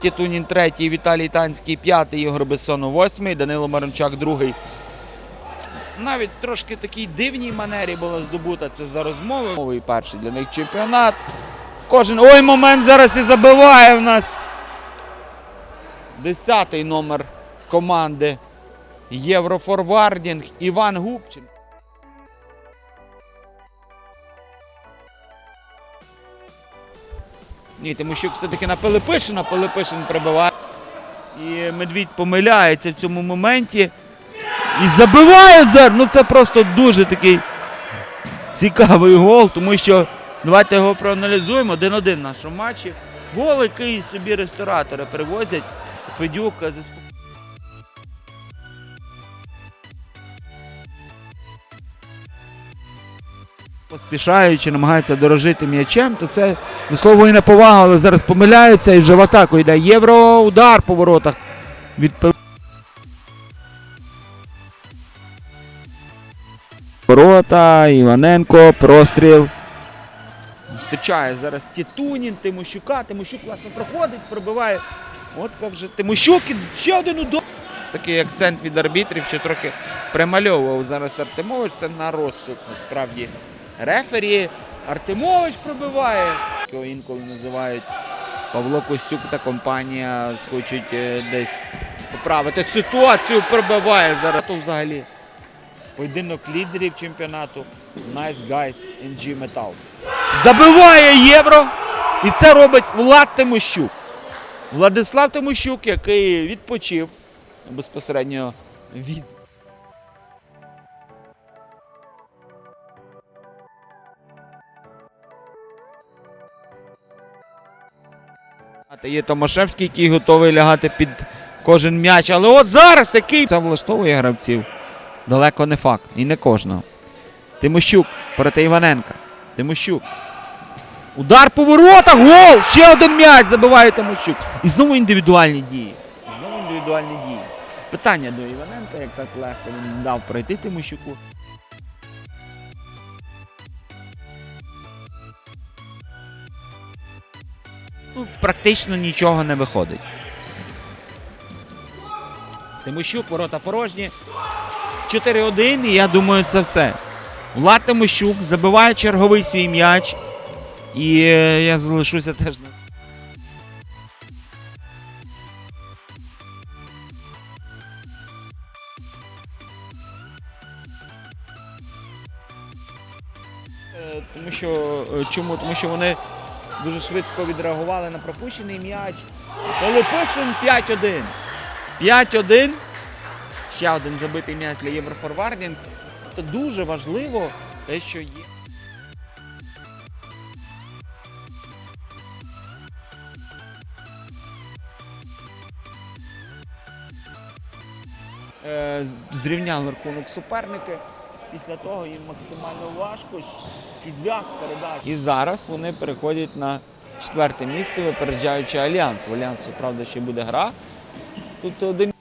Тітунін третій, Віталій Танський п'ятий, Ігор Бессонов восьмий, Данило Марончак другий. Навіть трошки такій дивній манері була здобута це за розмови. Новий перший для них чемпіонат. Кожен ой момент зараз і забиває в нас. Десятий номер команди Єврофорвардінг Іван Губчин. Ні, Тимощук все-таки на Пилипишина, Пилипишин прибиває. І Медвідь помиляється в цьому моменті. І забиває зараз. Ну це просто дуже такий цікавий гол, тому що давайте його проаналізуємо. 1-1 в нашому матчі. Гол, який собі ресторатори привозять. Федюк за поспішаючи, намагається дорожити м'ячем, то це висловлює неповагу, але зараз помиляються і вже в атаку йде. Євро удар по воротах від Ворота, Іваненко, простріл. Зустрічає зараз Тітунін, Тимощука. Тимощук, власне, проходить, пробиває. Оце вже Тимощук і ще один удар. Такий акцент від арбітрів, що трохи примальовував зараз Артемович. Це на розсуд насправді рефері. Артемович пробиває. Його інколи називають Павло Костюк та компанія схочуть е, десь поправити ситуацію. Пробиває зараз. Взагалі поєдинок лідерів чемпіонату Nice Guys NG Metal. Забиває євро. І це робить Влад Тимощук. Владислав Тимощук, який відпочив безпосередньо від Є Томашевський, який готовий лягати під кожен м'яч. Але от зараз який це влаштовує гравців. Далеко не факт. І не кожного. Тимощук проти Іваненка. Тимощук. Удар по воротах. Гол! Ще один м'яч забиває Тимощук. І знову індивідуальні дії. Знову індивідуальні дії. Питання до Іваненка, як так легко він дав пройти Тимощуку. Ну, практично нічого не виходить. Тимощук, ворота порожні. 4-1, і я думаю, це все. Влад Тимощук забиває черговий свій м'яч. І е, я залишуся теж на. Е, Тому що е, чому? Тому що вони дуже швидко відреагували на пропущений м'яч. Пилипишин 5-1. 5-1. Ще один забитий м'яч для Єврофорвардінг. Це дуже важливо те, що є. Е, Зрівняли рахунок суперники. Після того їм максимально важко. Чудляк передати. І зараз вони переходять на четверте місце, випереджаючи Альянс. В Альянсу, правда, ще буде гра. Тут один